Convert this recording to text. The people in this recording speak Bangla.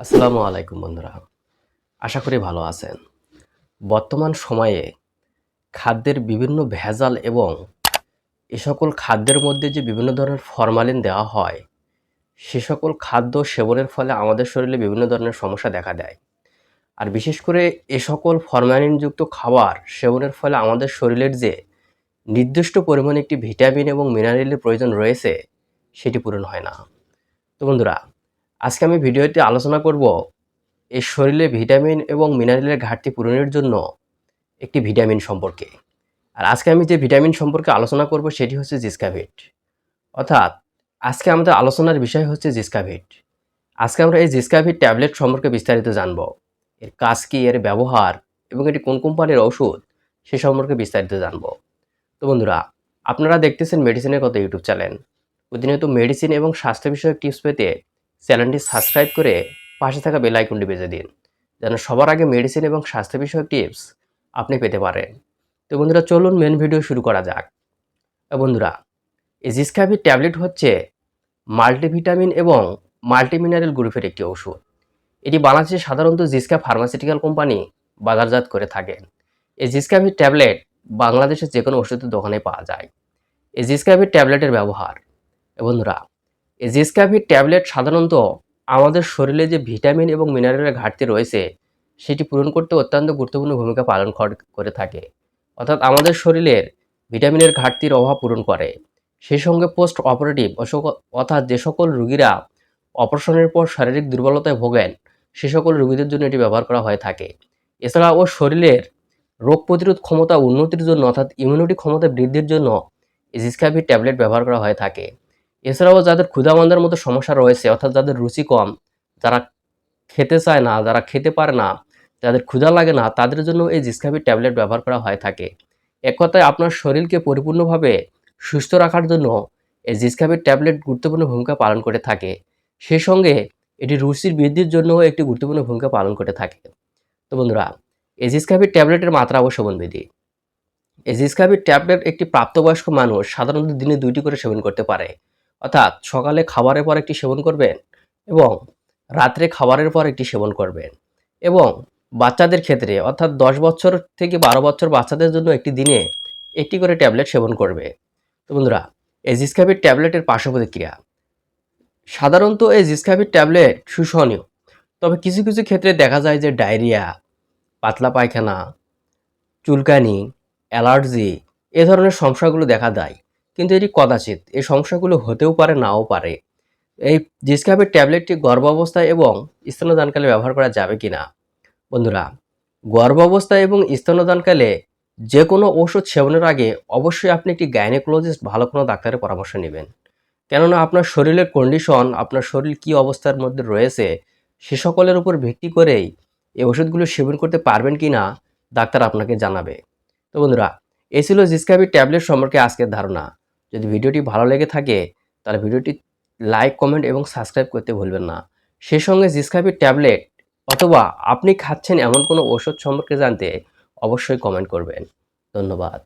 আসসালামু আলাইকুম বন্ধুরা। আশা করি ভালো আছেন। বর্তমান সময়ে খাদ্যের বিভিন্ন ভেজাল এবং এ সকল খাদ্যের মধ্যে যে বিভিন্ন ধরনের ফরমালিন দেওয়া হয়, সে সকল খাদ্য সেবনের ফলে আমাদের শরীরে বিভিন্ন ধরনের সমস্যা দেখা দেয়। আর বিশেষ করে এ সকল ফরমালিনযুক্ত খাবার সেবনের ফলে আমাদের শরীরের যে নির্দিষ্ট পরিমাণে একটি ভিটামিন এবং মিনারেলের প্রয়োজন রয়েছে, সেটি পূরণ হয় না। তো বন্ধুরা আজকে আমি ভিডিওতে আলোচনা করব এই শরীরে ভিটামিন এবং মিনারেলের ঘাটতি পূরণের জন্য একটি ভিটামিন সম্পর্কে। আর আজকে আমি যে ভিটামিন সম্পর্কে আলোচনা করব সেটি হচ্ছে জিসকাভিট। অর্থাৎ আজকে আমাদের আলোচনার বিষয় হচ্ছে জিসকাভিট। আজকে আমরা এই জিসকাভিট ট্যাবলেট সম্পর্কে বিস্তারিত জানব। এর কাজ কী, এর ব্যবহার এবং এটি কোন কোম্পানির ওষুধ সে সম্পর্কে বিস্তারিত জানব। তো বন্ধুরা, আপনারা দেখতেছেন মেডিসিনের কত ইউটিউব চ্যানেল। প্রতিনিয়ত মেডিসিন এবং স্বাস্থ্য বিষয়ক টিপস পেতে চ্যানেলটি সাবস্ক্রাইব করে পাশে থাকা বেল আইকনটি বেজে দিন, যেন সবার আগে মেডিসিন এবং স্বাস্থ্য বিষয়ক টিপস আপনি পেতে পারেন। তো বন্ধুরা, চলুন মেন ভিডিও শুরু করা যাক। বন্ধুরা এই জিসকাভি ট্যাবলেট হচ্ছে মাল্টিভিটামিন এবং মাল্টিমিনারেল গ্রুপের একটি ওষুধ। এটি বাংলাদেশে সাধারণত জিসকা ফার্মাসিউটিক্যাল কোম্পানি বাজারজাত করে থাকেন এই জিসকাভি ট্যাবলেট বাংলাদেশের যে কোনো ওষুধের দোকানে পাওয়া যায়। এই জিসকাভি ট্যাবলেটের ব্যবহার বন্ধুরা জিসকাভি ট্যাবলেট সাধারণত আমাদের শরীরে যে ভিটামিন এবং মিনারেলের ঘাটতি রয়েছে, সেটি পূরণ করতে অত্যন্ত গুরুত্বপূর্ণ ভূমিকা পালন করে থাকে। অর্থাৎ আমাদের শরীরের ভিটামিনের ঘাটতির অভাব পূরণ করে। সেই সঙ্গে পোস্ট অপারেটিভ অর্থাৎ যে সকল রুগীরা অপারেশনের পর শারীরিক দুর্বলতায় ভোগেন, সে সকল রোগীদের জন্য এটি ব্যবহার করা হয়ে থাকে। এছাড়া ও শরীরের রোগ প্রতিরোধ ক্ষমতা উন্নতির জন্য, অর্থাৎ ইমিউনিটি ক্ষমতা বৃদ্ধির জন্য জিসকাভি ট্যাবলেট ব্যবহার করা হয়ে থাকে। এছাড়াও যাদের ক্ষুধামন্দার মতো সমস্যা রয়েছে, অর্থাৎ যাদের রুচি কম, যারা খেতে চায় না, যারা খেতে পারে না, যাদের ক্ষুধা লাগে না, তাদের জন্য এই জিসকাভি ট্যাবলেট ব্যবহার করা হয়ে থাকে। এক কথায় আপনার শরীরকে পরিপূর্ণভাবে সুস্থ রাখার জন্য এই জিসকাভি ট্যাবলেট গুরুত্বপূর্ণ ভূমিকা পালন করে থাকে। সেই সঙ্গে এটি রুচির বৃদ্ধির জন্য একটি গুরুত্বপূর্ণ ভূমিকা পালন করে থাকে। তো বন্ধুরা, এই জিসকাভি ট্যাবলেটের মাত্রা ও সেবনবিধি এই জিসকাভি ট্যাবলেট একটি প্রাপ্তবয়স্ক মানুষ সাধারণত দিনে দুইটি করে সেবন করতে পারে। অর্থাৎ সকালে খাবারের পর একটি সেবন করবেন এবং রাত্রে খাবারের পর একটি সেবন করবেন। এবং বাচ্চাদের ক্ষেত্রে অর্থাৎ দশ বছর থেকে বারো বছর বাচ্চাদের জন্য একটি দিনে একটি করে ট্যাবলেট সেবন করবে। তো বন্ধুরা, এই জিসকাভির ট্যাবলেটের পার্শ্ব প্রতিক্রিয়া। সাধারণত এই জিসকাভির ট্যাবলেট সুসহনীয়। তবে কিছু কিছু ক্ষেত্রে দেখা যায় যে ডায়রিয়া, পাতলা পায়খানা, চুলকানি, অ্যালার্জি এ ধরনের সমস্যাগুলো দেখা দেয়। কিন্তু এটি কদাচিৎ এই সমস্যাগুলো হতেও পারে, নাও পারে। এই ডিসকাভের ট্যাবলেটটি গর্ভাবস্থায় এবং স্তনদানকালে ব্যবহার করা যাবে কি না বন্ধুরা গর্ভাবস্থায় এবং স্তনদানকালে যে কোনো ওষুধ সেবনের আগে অবশ্যই আপনি একটি গাইনোকোলজিস্ট, ভালো কোনো ডাক্তারের পরামর্শ নেবেন। কেননা আপনার শরীরের কন্ডিশন আপনার শরীর কী অবস্থার মধ্যে রয়েছে, সে সকলের উপর ভিত্তি করেই এই ওষুধগুলো সেবন করতে পারবেন কি না ডাক্তার আপনাকে জানাবে। তো বন্ধুরা, এই ছিল জিসকাভি ট্যাবলেট সম্পর্কে আজকের ধারণা। যদি ভিডিওটি ভালো লেগে থাকে, তাহলে ভিডিওটি লাইক, কমেন্ট এবং সাবস্ক্রাইব করতে ভুলবেন না। সে সঙ্গে জিসকাপির ট্যাবলেট অথবা আপনি খাচ্ছেন এমন কোনো ওষুধ সম্পর্কে জানতে অবশ্যই কমেন্ট করবেন। ধন্যবাদ।